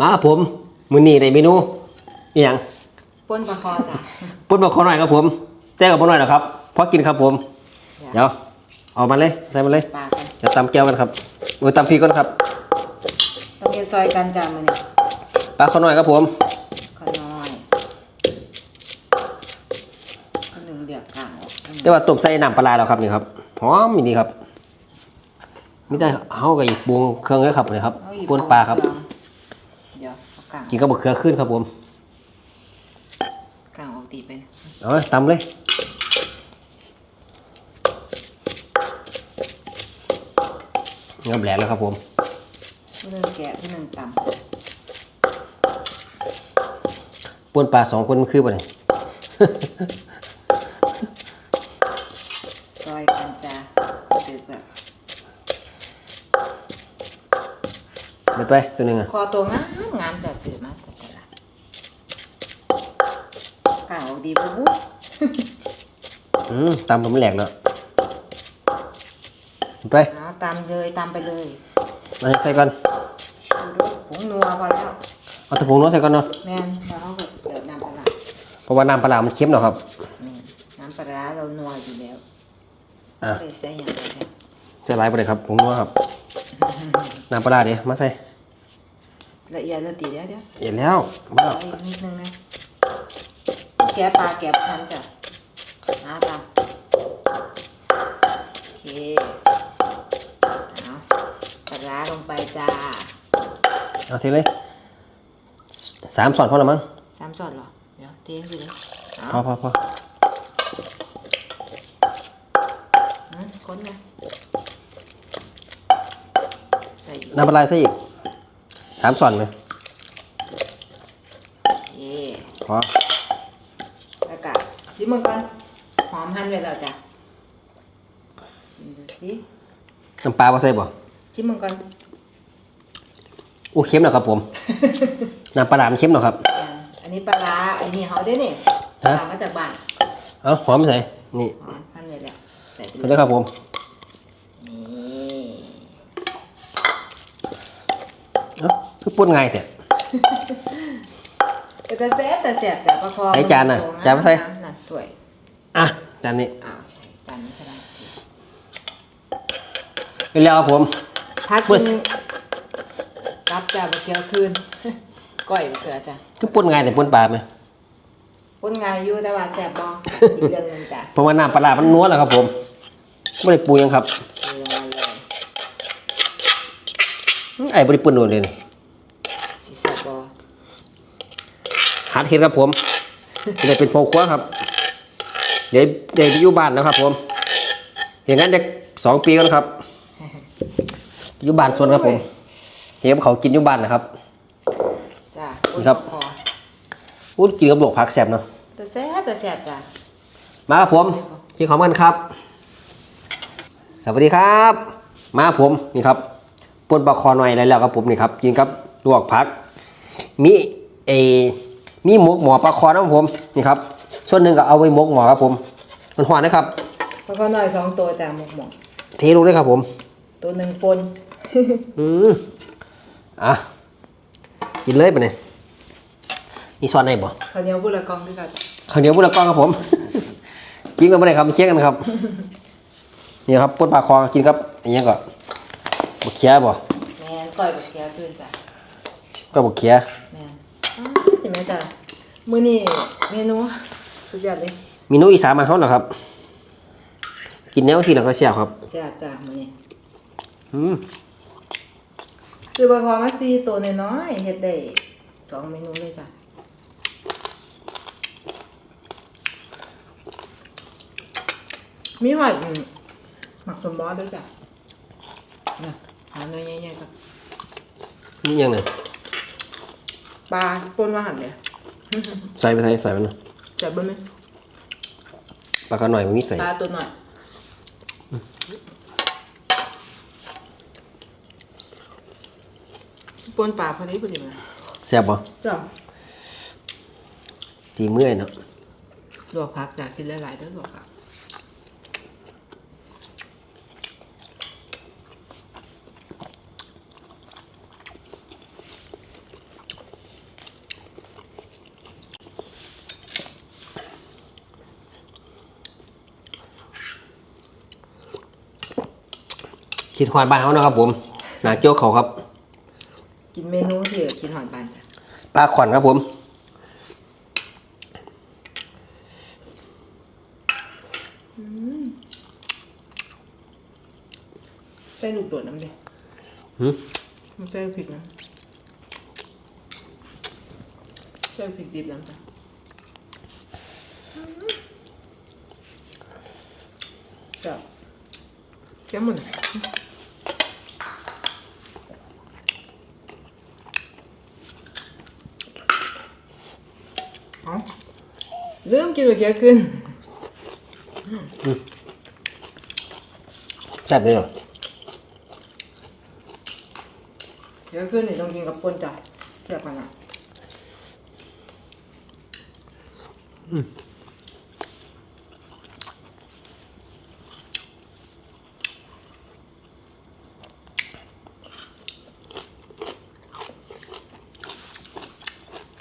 มาครับผมมื้อนี้ในเมนูอหยังป้นปลาคอจ้ะปุ้นบอกขอหน่อยครับผมแจ้งกับผมหน่อยนะครับพอกินครับผม เดี๋ยวเอามาเลยใส่มาเลยปลากันเดี๋ยวตำแก้วกันครับโอ้ยตำพริกก่อนครับต้องเย็นซอยกันจ้ะมื้อนี้ปลาขอหน่อยครับผมขอน้อยข้าวหนึ่งเดือดกลางออกข้าวหนึ่งแต่ว่าต้มใส่น้ำปลาร้าแล้วครับนี่ครับหอมนี่ครับมีแต่เฮากับอีกปรุงเครื่องเลยครับนี่ครับเออีกป่นปลาครับเดี๋ยวเอา กลางกินกับบะเขือขึ้นครับผมกลางออกตีเป็นเอาเลยตำเลยงับแหลกแล้วครับผม ผู้หนึ่งแกะผู้หนึ่งตป่นปลาสองคนมันคือปะเนี่ยำซอยกันจ้ะเดือดแบบ ด็ดไปตัวหนึ่งอะคอตัวงามงามจัดสื่อมาแต่ตลาดกลางออกดีปุ๊บปุ๊บอืมตำผมนแหลกแล้วเด็ดไปเอาตามเลยตามไปเลยเอาให้ใส่ก่อนชูรสผงนัวพอแล้วเอาตะปูน้องใส่ก่อนเนาะแม่นแล้วเอาแบบเดือดน้ำปลาร้าเพราะว่าน้ำปลาร้ามันเค็มเนาะครับแม่นน้ำปลาร้าเรานัวอยู่แล้วอะไม่ได้ใส่อย่างไรเนี่ยใส่หลายไปเลยครับผมนัวครับน้ำปลาร้าเดี๋ยวมาใส่ ละเอียดละตีเดี๋ยวเดี๋ยวเห็นแล้วมาเอาอีกนิดนึงนะแกะปลาแกะพันจ้ะเอาตามโอเคเอาปลาร้าลงไปจ้าเอาทีเลยสามสอนพอแล้วมั้งสามสอดเหรอ เดี๋ยวเทสิเลยพอเอาพอพออืมคนนะใส่อีกน้ำปลาร้าใส่อีก สามสอนไหมโอเคพอแล้วก็ชิมมันก่อนหอมหั่นไว้แล้วจ้ะชิมดูสิน้ำปลามาใส่บ่ชิมมันก่อนอู้เค็มเนาะครับผม น้ำปลาร้ามันเค็มเนาะครับ อ่าอันนี้ปลาร้าอันนี้เขาได้นี่ปลาฮะ ร้ามาจากบ้านเอาหอมใส่นี่หอมหั่นไว้แล้วใส่ไปใส่เลเลยยครับผมนี่เอ้า คือป่นง่ายแต่ แต่แต่แซ่บแต่แซ่บจ้ะปลาคอไหนจานน่ะมัจานมาใส่นั่นถ้วยอะจานนี้อ่าโอเคจานนี้ใช่ไหมเป็นแล้วครับผมพักเมื่กิอนรับจ้ะบะเกียวคืนก้อยบะเกียวจ้ะคือป่นง่ายแต่ป่นปลาไหมคนงานอยู่แต่ว่าแซ่บบ่อีกเรื่องหนึงจ้ะเพราะว่าน้ำปลาร้ามันนัวแล้วครับผมไม่ได้ปูยังครับเรื่องมาเลยอื้อไอ้บริปุ่นโดนเลยนี่ สิแซ่บบ่ หัดเห็ดครับผมจะได้เป็นพ่อครัวครับเดี๋ยวเดี๋ยวไปอยู่บ้านนะครับ ผมอย่างนั้นเด็กสองปีกันครับอยู่บ้านสวนครับผมเห็นเขากินอยู่บ้านนะครับจ้ะนี่ครับพอพูดกินกับหลวกผักแสบเนาะแต่แซ่บแต่แซ่บจ้ะมาครับผมกินของกันครับ สวัสดีครับ มาครับผมนี่ครับปนปลาคอหน่อยอะไรแล้วครับผมนี่ครับกินกับลวกผัก มีเอ มีหมกหมอปลาคอนะครับผม นี่ครับ ส่วนหนึ่งก็เอาไว้หมกหมอครับผม มันหวานนะครับแล้วก็หน่อยสองตัวจ้ะหมกหมกเทลงด้วยครับผม ตัวหนึ่งปนอืมอะ กินเลยไปเนี่ยมีซอสไหนบ่ข้าวเหนียวบุระกองด้วยกันจ้ะข้าวเหนียวบุระกองครับผม กินกันไม่ได้ครับมาเช็คกันครับนี่ครับปนปลาคอกินครับอันนี้ก็บกเขียบ่แม่นก้อยบะเกียวคืนจ้ะก็บกเขีย จ้ะมื้อนี้เมนูสุดยอดเลยเมีนูอีสานมานเขาเหรอครับ กินแนวที่เราก็เสียบครับแซ่บจ้ะมื้อนี้อืมคือบะคอมาซีตัวน้อยๆเฮ็ดได้สองเมนูเลยจ้ะมีหอยอืมหมักสมบอด้วยจ้ะนะหาหน่อยใหญ่ๆครับนี่ยังไง ปลาต้นว่าหันเลยใส่ไปใส่ใส่ไปนะจับเบ้ไหมปลาขอหน่อยมันมีใส่ปลาตัวหน่อยปนปลาพอดีพอดีไหมแซ่บบ่จ้ะตีเมื่อยเนาะลวกผักจ้ะกินหลายๆเด้อลวกผัก คิดฮอดบ้านเขาเนาะครับผมหนาโจ๊กเขาครับกินเมนูที่กินหอนบานจ้ะปลาขอนครับผม ใส่ลูกโดดน้ำเดียวหืม มันใส่พริกนะใส่พริกดิบน้ำจ้ะจ้ะเค็มหมดเอา เริ่มกินไปเยอะขึ้นแซ่บเลยเหรอเยอะขึ้นนี่ต้องกินกับป่นจ้ะแซ่บกันอะ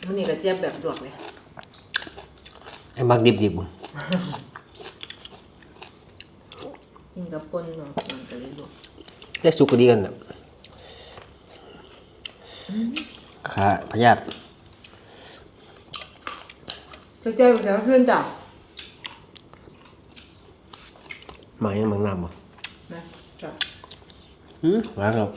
มันนี่ก็เจี๊ยบแบบดวกเลย ไอ้มักดิบดิบกินกับป่นเนาะมันก็เลยดวกได้สุกก็ดีกันนะขาพยาธิเจ๊ๆเดี๋ยวขึ้นจ้ะหมายมันน้ำบ่นะจ้ะหืมมาครับ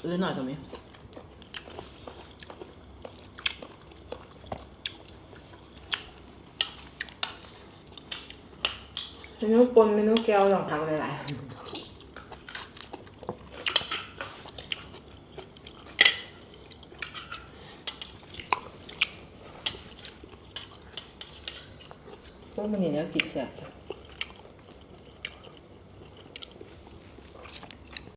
เอื้อหน่อยตรงนี้ เมนูปนเมนูแก้วสองพักหลายๆพวกมันนี่เนี่ยกินแซ่บจ้ะ